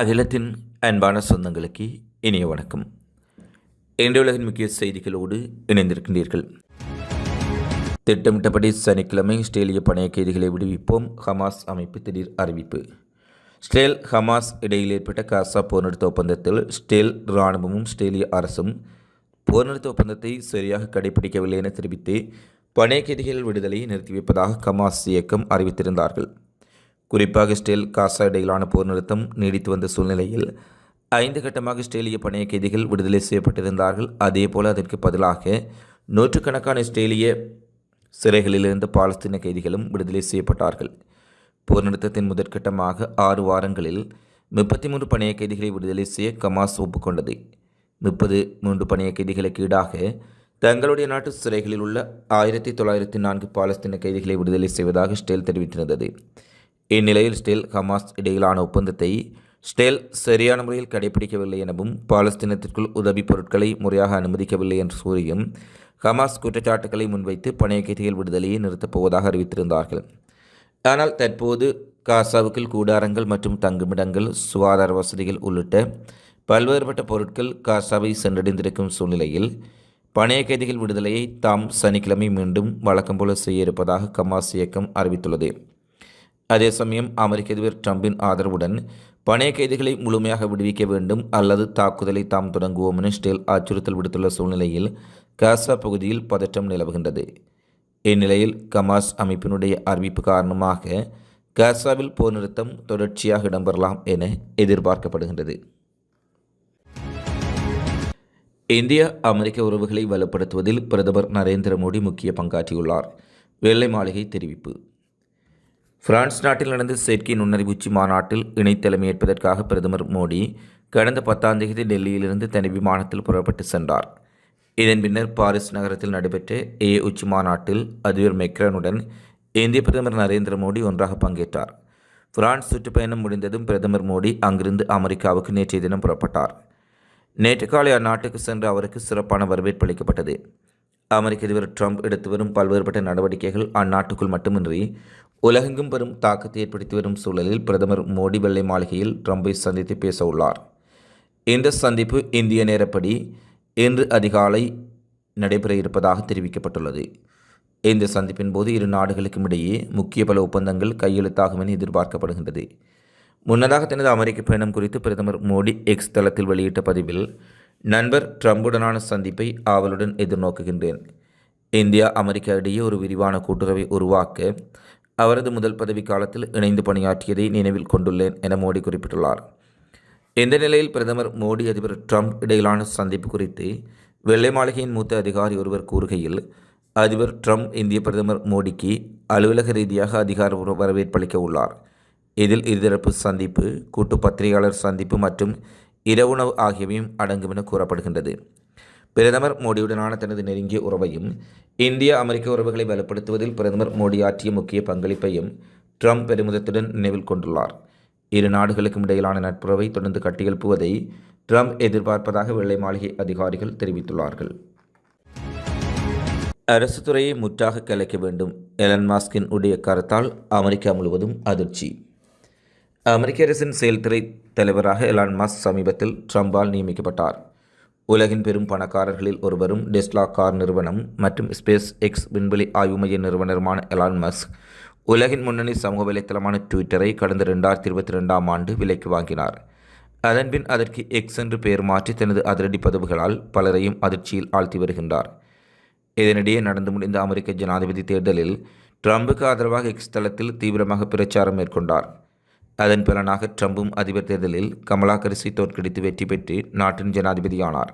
அகிலத்தின் அன்பான சொந்தங்களுக்கு இனிய வணக்கம். இன்று உலகின் முக்கிய செய்திகளோடு இணைந்திருக்கின்றீர்கள். திட்டமிட்டபடி சனிக்கிழமை இஸ்ரேலிய பணைய கைதிகளை விடுவிப்போம் ஹமாஸ் அமைப்பு திடீர் அறிவிப்பு. ஸ்டேல் ஹமாஸ் இடையில் ஏற்பட்ட காசா போர் நிறுத்த ஒப்பந்தத்தில் ஸ்டேல் இராணுவமும் ஸ்டேலிய அரசும் போர் நிறுத்த ஒப்பந்தத்தை சரியாக கடைபிடிக்கவில்லை என தெரிவித்து பணைய கைதிகள் விடுதலையை நிறுத்தி வைப்பதாக ஹமாஸ் இயக்கம் அறிவித்திருந்தார்கள். குறிப்பாக ஸ்டேல் காசா இடையிலான போர் நிறுத்தம் நீடித்து வந்த சூழ்நிலையில் ஐந்து கட்டமாக இஸ்ரேலிய பணைய கைதிகள் விடுதலை செய்யப்பட்டிருந்தார்கள். அதேபோல் அதற்கு பதிலாக நூற்றுக்கணக்கான இஸ்ரேலிய சிறைகளிலிருந்து பாலஸ்தீன கைதிகளும் விடுதலை செய்யப்பட்டார்கள். போர் நிறுத்தத்தின் முதற்கட்டமாக ஆறு வாரங்களில் முப்பத்தி மூன்று பணைய கைதிகளை விடுதலை செய்ய கமாஸ் ஒப்புக்கொண்டது. முப்பது மூன்று பணைய கைதிகளுக்கு ஈடாக தங்களுடைய நாட்டு சிறைகளில் உள்ள ஆயிரத்தி தொள்ளாயிரத்தி நான்கு பாலஸ்தீன கைதிகளை விடுதலை செய்வதாக ஸ்டேல் தெரிவித்திருந்தது. இந்நிலையில் ஸ்டேல் ஹமாஸ் இடையிலான ஒப்பந்தத்தை ஸ்டேல் சரியான முறையில் கடைபிடிக்கவில்லை எனவும் பாலஸ்தீனத்திற்குள் உதவிப் பொருட்களை முறையாக அனுமதிக்கவில்லை என்று கூறியும் ஹமாஸ் குற்றச்சாட்டுகளை முன்வைத்து பணைய கைதிகள் விடுதலையை நிறுத்தப் போவதாக அறிவித்திருந்தார்கள். ஆனால் தற்போது காசாவுக்குள் கூடாரங்கள் மற்றும் தங்குமிடங்கள் சுகாதார வசதிகள் உள்ளிட்ட பல்வேறுபட்ட பொருட்கள் காசாவை சென்றடைந்திருக்கும் சூழ்நிலையில் பணைய கைதிகள் விடுதலையை தாம் சனிக்கிழமை மீண்டும் வழக்கம் போல செய்ய இருப்பதாக கமாஸ் இயக்கம் அறிவித்துள்ளது. அதே சமயம் அமெரிக்க அதிபர் ட்ரம்பின் ஆதரவுடன் பணைய கைதிகளை முழுமையாக விடுவிக்க வேண்டும் அல்லது தாக்குதலை தாம் தொடங்குவோம் என ஸ்டேல் அச்சுறுத்தல் விடுத்துள்ள சூழ்நிலையில் காசா பகுதியில் பதற்றம் நிலவுகின்றது. இந்நிலையில் கமாஸ் அமைப்பினுடைய அறிவிப்பு காரணமாக காசாவில் போர் நிறுத்தம் தொடர்ச்சியாக இடம்பெறலாம் என எதிர்பார்க்கப்படுகின்றது. இந்தியா அமெரிக்க உறவுகளை வலுப்படுத்துவதில் பிரதமர் நரேந்திர மோடி முக்கிய பங்காற்றியுள்ளார். வெள்ளை மாளிகை தெரிவிப்பு. பிரான்ஸ் நாட்டில் நடந்த செயற்கை நுண்ணறிவு உச்சி மாநாட்டில் இணைத்தலைமை ஏற்பதற்காக பிரதமர் மோடி கடந்த பத்தாம் தேதி டெல்லியிலிருந்து தனி விமானத்தில் புறப்பட்டு சென்றார். இதன் பின்னர் பாரிஸ் நகரத்தில் நடைபெற்ற ஏ உச்சி மாநாட்டில் அதிபர் மெக்ரானுடன் இந்திய பிரதமர் நரேந்திர மோடி ஒன்றாக பங்கேற்றார். பிரான்ஸ் சுற்றுப்பயணம் முடிந்ததும் பிரதமர் மோடி அங்கிருந்து அமெரிக்காவுக்கு நேற்றைய தினம் புறப்பட்டார். நேற்று காலை அந்நாட்டுக்கு சென்று அவருக்கு சிறப்பான வரவேற்பு அளிக்கப்பட்டது. அமெரிக்க அதிபர் ட்ரம்ப் எடுத்து வரும் பல்வேறுபட்ட நடவடிக்கைகள் அந்நாட்டுக்குள் மட்டுமின்றி உலகெங்கும் பெரும் தாக்கத்தை ஏற்படுத்தி வரும் சூழலில் பிரதமர் மோடி வெள்ளை மாளிகையில் ட்ரம்பை சந்தித்து பேச உள்ளார் இந்த சந்திப்பு இந்திய நேரப்படி இன்று அதிகாலை நடைபெற இருப்பதாக தெரிவிக்கப்பட்டுள்ளது. இந்த சந்திப்பின் போது இரு நாடுகளுக்கும் இடையே முக்கிய பல ஒப்பந்தங்கள் கையெழுத்தாகும் என எதிர்பார்க்கப்படுகின்றது. முன்னதாக தனது அமெரிக்க பயணம் குறித்து பிரதமர் மோடி எக்ஸ் தளத்தில் வெளியிட்ட பதிவில் நண்பர் ட்ரம்புடனான சந்திப்பை ஆவலுடன் எதிர்நோக்குகின்றேன். இந்தியா அமெரிக்கா இடையே ஒரு விரிவான கூட்டுறவை உருவாக்க அவரது முதல் பதவி காலத்தில் இணைந்து பணியாற்றியதை நினைவில் கொண்டுள்ளேன் என மோடி குறிப்பிட்டுள்ளார். இந்த நிலையில் பிரதமர் மோடி அதிபர் ட்ரம்ப் இடையிலான சந்திப்பு குறித்து வெள்ளை மாளிகையின் மூத்த அதிகாரி ஒருவர் கூறுகையில் அதிபர் ட்ரம்ப் இந்திய பிரதமர் மோடிக்கு அலுவலக ரீதியாக அதிகாரப்பூர்வ வரவேற்பளிக்க உள்ளார். இதில் இருதரப்பு சந்திப்பு கூட்டு பத்திரிகையாளர் சந்திப்பு மற்றும் இரவுணவு ஆகியவையும் அடங்கும் என கூறப்படுகின்றது. பிரதமர் மோடியுடனான தனது நெருங்கிய உறவையும் இந்திய அமெரிக்க உறவுகளை பலப்படுத்துவதில் பிரதமர் மோடி ஆற்றிய முக்கிய பங்களிப்பையும் ட்ரம்ப் பெருமிதத்துடன் நினைவில் கொண்டுள்ளார். இரு நாடுகளுக்கும் இடையிலான நட்புறவை தொடர்ந்து கட்டியெழுப்புவதை ட்ரம்ப் எதிர்பார்ப்பதாக வெள்ளை மாளிகை அதிகாரிகள் தெரிவித்துள்ளார்கள். அரசு துறையை முற்றாக கலைக்க வேண்டும் எலன் மாஸ்கின் உடைய கருத்தால் அமெரிக்கா முழுவதும் அதிர்ச்சி. அமெரிக்க அரசின் செயல்துறை தலைவராக எலான் மாஸ்க் சமீபத்தில் ட்ரம்பால் நியமிக்கப்பட்டார். உலகின் பெரும் பணக்காரர்களில் ஒருவரும் டெஸ்லா கார் நிறுவனம் மற்றும் ஸ்பேஸ் எக்ஸ் விண்வெளி ஆய்வு மைய நிறுவனருமான எலான் மஸ்க் உலகின் முன்னணி சமூக வலைத்தளமான ட்விட்டரை கடந்த ரெண்டாயிரத்தி இருபத்தி ரெண்டாம் ஆண்டு விலைக்கு வாங்கினார். அதன்பின் அதற்கு எக்ஸ் என்று பெயர் மாற்றி தனது அதிரடி பதவுகளால் பலரையும் அதிர்ச்சியில் ஆழ்த்தி வருகின்றார். இதனிடையே நடந்து முடிந்த அமெரிக்க ஜனாதிபதி தேர்தலில் ட்ரம்புக்கு ஆதரவாக எக்ஸ் தளத்தில் தீவிரமாக பிரச்சாரம் மேற்கொண்டார். அதன் பலனாக ட்ரம்பும் அதிபர் தேர்தலில் கமலா கரிசி தோற்கடித்து வெற்றி பெற்று நாட்டின் ஜனாதிபதியானார்.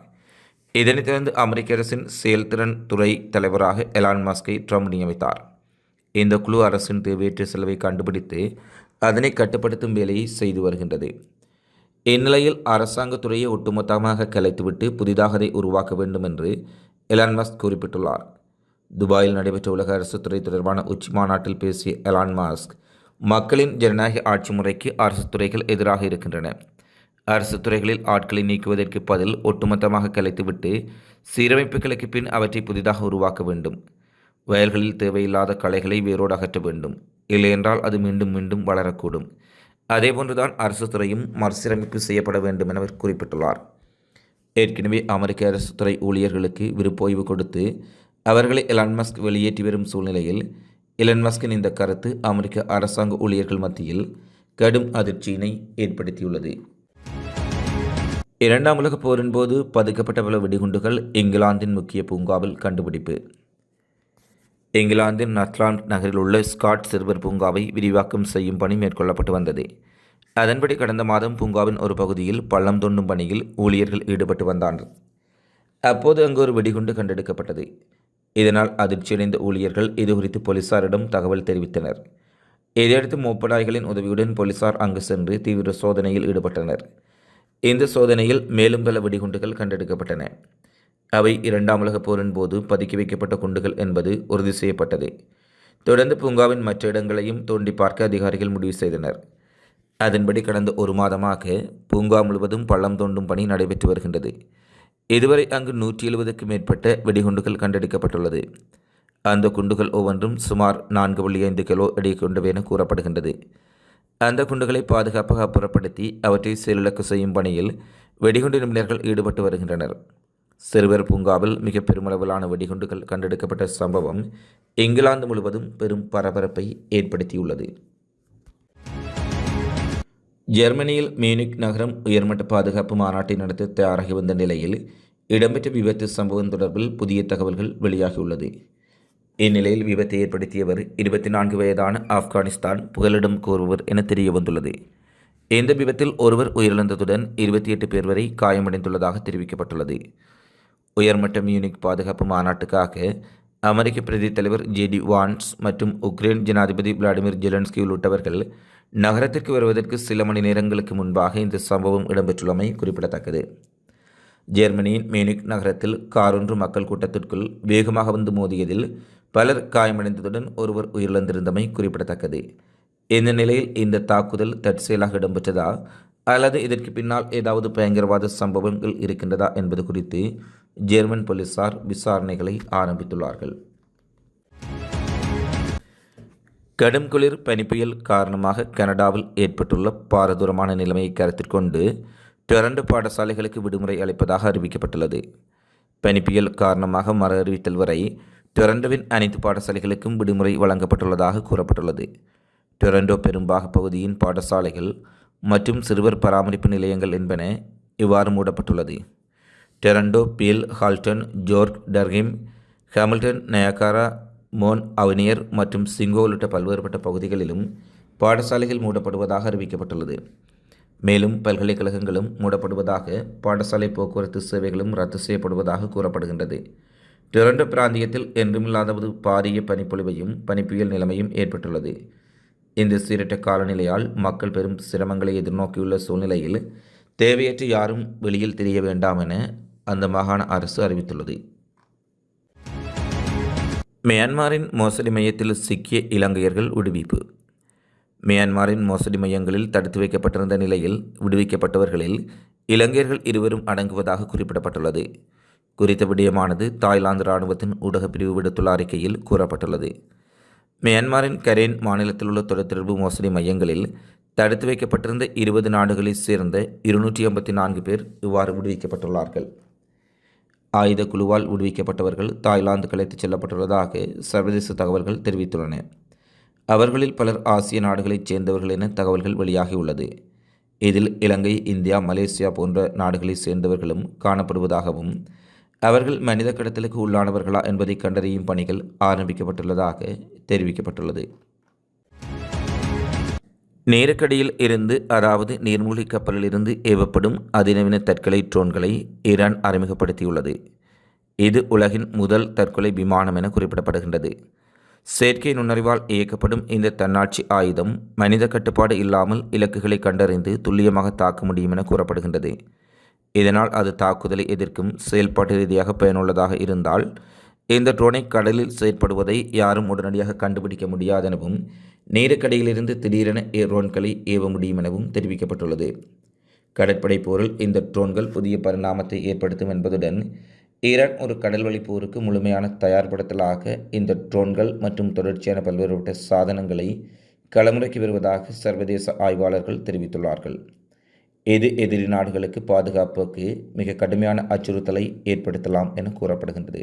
இதனைத் தொடர்ந்து அமெரிக்க அரசின் செயல்திறன் துறை தலைவராக எலான் மாஸ்கை ட்ரம்ப் நியமித்தார். இந்த குழு அரசின் தேவையற்ற செலவை கண்டுபிடித்து அதனை கட்டுப்படுத்தும் வேலையை செய்து வருகின்றது. இந்நிலையில் அரசாங்கத் துறையை ஒட்டுமொத்தமாக கலைத்துவிட்டு புதிதாக அதை உருவாக்க வேண்டும் என்று எலான் மாஸ்க் குறிப்பிட்டுள்ளார். துபாயில் நடைபெற்ற உலக அரசு துறை தொடர்பான உச்சி மாநாட்டில் பேசிய எலான் மாஸ்க் மக்களின் ஜனநாயக ஆட்சி முறைக்கு அரசு துறைகள் எதிராக இருக்கின்றன. அரசு துறைகளில் ஆட்களை நீக்குவதற்கு பதில் ஒட்டுமொத்தமாக கலைத்துவிட்டு சீரமைப்புகளுக்கு பின் அவற்றை புதிதாக உருவாக்க வேண்டும். வயல்களில் தேவையில்லாத களைகளை வேரோடு அகற்ற வேண்டும். இல்லையென்றால் அது மீண்டும் மீண்டும் வளரக்கூடும். அதேபோன்றுதான் அரசு துறையும் மறுசீரமைப்பு செய்யப்பட வேண்டும் என அவர் குறிப்பிட்டுள்ளார். ஏற்கனவே அமெரிக்க அரசு துறை ஊழியர்களுக்கு விருப்போய்வு கொடுத்து அவர்களை எலான் மஸ்க் வெளியேற்றி வரும் சூழ்நிலையில் இலன் மஸ்கின் இந்த கருத்து அமெரிக்க அரசாங்க ஊழியர்கள் மத்தியில் கடும் அதிர்ச்சியினை ஏற்படுத்தியுள்ளது. இரண்டாம் உலகப் போரின் போது பதுக்கப்பட்ட பல வெடிகுண்டுகள் இங்கிலாந்தின் முக்கிய பூங்காவில் கண்டுபிடிப்பு. இங்கிலாந்தின் நட்லாண்ட் நகரில் உள்ள ஸ்காட் சிறுவர் பூங்காவை விரிவாக்கம் செய்யும் பணி மேற்கொள்ளப்பட்டு வந்தது. அதன்படி கடந்த மாதம் பூங்காவின் ஒரு பகுதியில் பள்ளம் தோண்டும் பணியில் ஊழியர்கள் ஈடுபட்டு வந்தார்கள். அப்போது அங்கு ஒரு வெடிகுண்டு கண்டெடுக்கப்பட்டது. இதனால் அதிர்ச்சியடைந்த ஊழியர்கள் இதுகுறித்து போலீசாரிடம் தகவல் தெரிவித்தனர். இதையடுத்து மூப்படாய்களின் உதவியுடன் போலீசார் அங்கு சென்று தீவிர சோதனையில் ஈடுபட்டனர். இந்த சோதனையில் மேலும் பல வெடிகுண்டுகள் கண்டெடுக்கப்பட்டன. அவை இரண்டாம் உலகப் போரின் போது பதுக்கி வைக்கப்பட்ட குண்டுகள் என்பது உறுதி செய்யப்பட்டது. தொடர்ந்து பூங்காவின் மற்ற இடங்களையும் தோண்டி பார்க்க அதிகாரிகள் முடிவு செய்தனர். அதன்படி கடந்த ஒரு மாதமாக பூங்கா முழுவதும் பள்ளம் தோண்டும் பணி நடைபெற்று வருகின்றது. இதுவரை அங்கு நூற்றி எழுபதுக்கு மேற்பட்ட வெடிகுண்டுகள் கண்டெடுக்கப்பட்டுள்ளது. அந்த குண்டுகள் ஒவ்வொன்றும் சுமார் நான்கு புள்ளி ஐந்து கிலோ எடை கொண்டவை என கூறப்படுகின்றது. அந்த குண்டுகளை பாதுகாப்பாக அப்புறப்படுத்தி அவற்றை செயலிழக்க செய்யும் பணியில் வெடிகுண்டு நிபுணர்கள் ஈடுபட்டு வருகின்றனர். சிறுவர் பூங்காவில் மிக பெருமளவிலான வெடிகுண்டுகள் கண்டெடுக்கப்பட்ட சம்பவம் இங்கிலாந்து முழுவதும் பெரும் பரபரப்பை ஏற்படுத்தியுள்ளது. ஜெர்மனியில் மியூனிக் நகரம் உயர்மட்ட பாதுகாப்பு மாநாட்டை நடத்த தயாராகி வந்த நிலையில் இடம்பெற்ற விபத்து சம்பவம் தொடர்பில் புதிய தகவல்கள் வெளியாகியுள்ளது. இந்நிலையில் விபத்தை ஏற்படுத்தியவர் இருபத்தி நான்கு வயதான ஆப்கானிஸ்தான் புகலிடம் கூறுவர் என தெரிய வந்துள்ளது இந்த விபத்தில் ஒருவர் உயிரிழந்ததுடன் இருபத்தி எட்டு பேர் வரை காயமடைந்துள்ளதாக தெரிவிக்கப்பட்டுள்ளது. உயர்மட்ட மியூனிக் பாதுகாப்பு மாநாட்டுக்காக அமெரிக்க பிரதி தலைவர் ஜேடி வான்ஸ் மற்றும் உக்ரைன் ஜனாதிபதி விளாடிமிர் ஜெலன்ஸ்கி உள்ளிட்டவர்கள் நகரத்திற்கு வருவதற்கு சில மணி நேரங்களுக்கு முன்பாக இந்த சம்பவம் இடம்பெற்றுள்ளமை குறிப்பிடத்தக்கது. ஜெர்மனியின் மேனிக் நகரத்தில் காரொன்று மக்கள் கூட்டத்திற்குள் வேகமாக வந்து மோதியதில் பலர் காயமடைந்ததுடன் ஒருவர் உயிரிழந்திருந்தமை குறிப்பிடத்தக்கது. இந்த நிலையில் இந்த தாக்குதல் தற்செயலாக இடம்பெற்றதா அல்லது இதற்கு பின்னால் ஏதாவது பயங்கரவாத சம்பவங்கள் இருக்கின்றதா என்பது குறித்து ஜெர்மன் போலீசார் விசாரணைகளை ஆரம்பித்துள்ளார்கள். கடும் குளிர் பனிப்புயல் காரணமாக கனடாவில் ஏற்பட்டுள்ள பாரதூரமான நிலைமையை கருத்தில் கொண்டு டொரண்டோ பாடசாலைகளுக்கு விடுமுறை அளிப்பதாக அறிவிக்கப்பட்டுள்ளது. பனிப்புயல் காரணமாக மறு அறிவித்தல் வரை டொரண்டோவின் அனைத்து பாடசாலைகளுக்கும் விடுமுறை வழங்கப்பட்டுள்ளதாக கூறப்பட்டுள்ளது. டொரண்டோ பெரும்பாக பகுதியின் பாடசாலைகள் மற்றும் சிறுவர் பராமரிப்பு நிலையங்கள் என்பன இவ்வாறு மூடப்பட்டுள்ளது. Toronto Peel Halton York Durham Hamilton Niagara மோன் அவனியர் மற்றும் சிங்கோ உள்ளிட்ட பல்வேறுபட்ட பகுதிகளிலும் பாடசாலைகள் மூடப்படுவதாக அறிவிக்கப்பட்டுள்ளது. மேலும் பல்கலைக்கழகங்களும் மூடப்படுவதாக பாடசாலை போக்குவரத்து சேவைகளும் ரத்து செய்யப்படுவதாக கூறப்படுகின்றது. டொரண்டோ பிராந்தியத்தில் என்றுமில்லாதவது பாரிய பனிப்பொழிவையும் பனிப்புயல் நிலைமையும் ஏற்பட்டுள்ளது. இந்த சீரற்ற காலநிலையால் மக்கள் பெரும் சிரமங்களை எதிர்நோக்கியுள்ள சூழ்நிலையில் தேவையற்று யாரும் வெளியில் தெரிய வேண்டாம் என அந்த மாகாண அரசு அறிவித்துள்ளது. மியான்மரின் மோசடி மையத்தில் சிக்கிய இலங்கையர்கள் விடுவிப்பு. மியான்மரின் மோசடி மையங்களில் தடுத்து வைக்கப்பட்டிருந்த நிலையில் விடுவிக்கப்பட்டவர்களில் இலங்கையர்கள் இருவரும் அடங்குவதாக குறிப்பிடப்பட்டுள்ளது. குறித்த விடயமானது தாய்லாந்து இராணுவத்தின் ஊடகப் பிரிவு விடுத்துள்ள அறிக்கையில் கூறப்பட்டுள்ளது. மியான்மரின் கரேன் மாநிலத்தில் உள்ள தொலைத்தொடர்பு மோசடி மையங்களில் தடுத்து வைக்கப்பட்டிருந்த இருபது நாடுகளைச் சேர்ந்த இருநூற்றி ஐம்பத்தி நான்கு பேர் இவ்வாறு விடுவிக்கப்பட்டுள்ளார்கள். ஆயுத குழுவால் விடுவிக்கப்பட்டவர்கள் தாய்லாந்து கலைத்துச் செல்லப்பட்டுள்ளதாக சர்வதேச தகவல்கள் தெரிவித்துள்ளன. அவர்களில் பலர் ஆசிய நாடுகளைச் சேர்ந்தவர்கள் என தகவல்கள் வெளியாகியுள்ளது. இதில் இலங்கை இந்தியா மலேசியா போன்ற நாடுகளைச் சேர்ந்தவர்களும் காணப்படுவதாகவும் அவர்கள் மனித கடத்தலுக்கு உள்ளானவர்களா என்பதை கண்டறியும் பணிகள் ஆரம்பிக்கப்பட்டுள்ளதாக தெரிவிக்கப்பட்டுள்ளது. நேருக்கடியில் இருந்து அதாவது நீர்மூழ்கி கப்பலில் இருந்து ஏவப்படும் அதிநவீன தற்கொலை ட்ரோன்களை ஈரான் அறிமுகப்படுத்தியுள்ளது. இது உலகின் முதல் தற்கொலை விமானம் என குறிப்பிடப்படுகின்றது. செயற்கை நுண்ணறிவால் இயக்கப்படும் இந்த தன்னாட்சி ஆயுதம் மனித கட்டுப்பாடு இல்லாமல் இலக்குகளை கண்டறிந்து துல்லியமாக தாக்க முடியும் என கூறப்படுகின்றது. இதனால் அது தாக்குதலை எதிர்க்கும் செயல்பாட்டு ரீதியாக பயனுள்ளதாக இருந்தால் இந்த ட்ரோனை கடலில் செயற்படுவதை யாரும் உடனடியாக கண்டுபிடிக்க முடியாதெனவும் நீருக்கடியிலிருந்து திடீரென ட்ரோன்களை ஏவ முடியும் எனவும் தெரிவிக்கப்பட்டுள்ளது. கடற்படை போரில் இந்த ட்ரோன்கள் புதிய பரிணாமத்தை ஏற்படுத்தும் என்பதுடன் ஈரான் ஒரு கடல்வழி போருக்கு முழுமையான தயார்படுத்தலாக இந்த ட்ரோன்கள் மற்றும் தொடர்ச்சியான பல்வேறுபட்ட சாதனங்களை களமுறைக்கு வருவதாக சர்வதேச ஆய்வாளர்கள் தெரிவித்துள்ளார்கள். எது எதிரி நாடுகளுக்கு பாதுகாப்புக்கு மிக கடுமையான அச்சுறுத்தலை ஏற்படுத்தலாம் என கூறப்படுகின்றது.